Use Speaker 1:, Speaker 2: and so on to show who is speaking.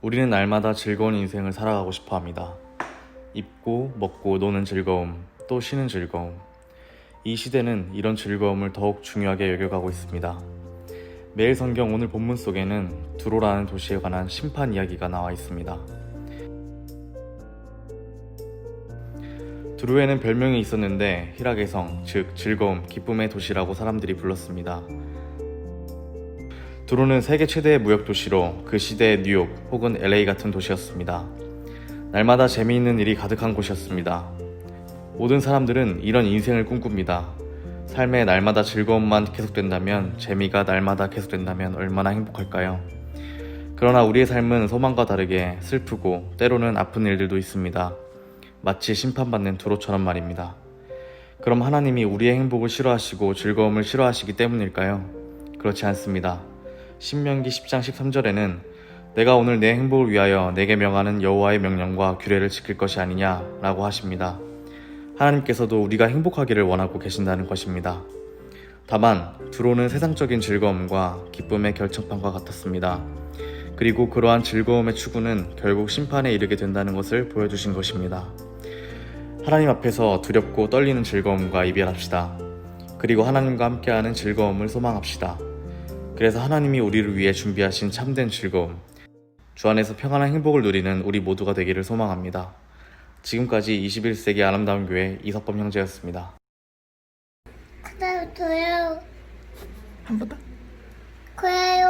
Speaker 1: 우리는 날마다 즐거운 인생을 살아가고 싶어 합니다. 입고, 먹고, 노는 즐거움, 또 쉬는 즐거움. 이 시대는 이런 즐거움을 더욱 중요하게 여겨가고 있습니다. 매일 성경 오늘 본문 속에는 두로라는 도시에 관한 심판 이야기가 나와 있습니다. 두로에는 별명이 있었는데 희락의 성, 즉 즐거움, 기쁨의 도시라고 사람들이 불렀습니다. 두로는 세계 최대의 무역 도시로 그 시대의 뉴욕 혹은 LA 같은 도시였습니다. 날마다 재미있는 일이 가득한 곳이었습니다. 모든 사람들은 이런 인생을 꿈꿉니다. 삶에 날마다 즐거움만 계속된다면, 재미가 날마다 계속된다면 얼마나 행복할까요? 그러나 우리의 삶은 소망과 다르게 슬프고 때로는 아픈 일들도 있습니다. 마치 심판받는 두로처럼 말입니다. 그럼 하나님이 우리의 행복을 싫어하시고 즐거움을 싫어하시기 때문일까요? 그렇지 않습니다. 신명기 10장 13절에는 내가 오늘 내 행복을 위하여 내게 명하는 여호와의 명령과 규례를 지킬 것이 아니냐라고 하십니다. 하나님께서도 우리가 행복하기를 원하고 계신다는 것입니다. 다만 두로는 세상적인 즐거움과 기쁨의 결정판과 같았습니다. 그리고 그러한 즐거움의 추구는 결국 심판에 이르게 된다는 것을 보여주신 것입니다. 하나님 앞에서 두렵고 떨리는 즐거움과 이별합시다. 그리고 하나님과 함께하는 즐거움을 소망합시다. 그래서 하나님이 우리를 위해 준비하신 참된 즐거움, 주 안에서 평안한 행복을 누리는 우리 모두가 되기를 소망합니다. 지금까지 21세기 아름다운 교회 이석범 형제였습니다.
Speaker 2: 그다음 좋아요
Speaker 3: 한 번 더.
Speaker 2: 좋아요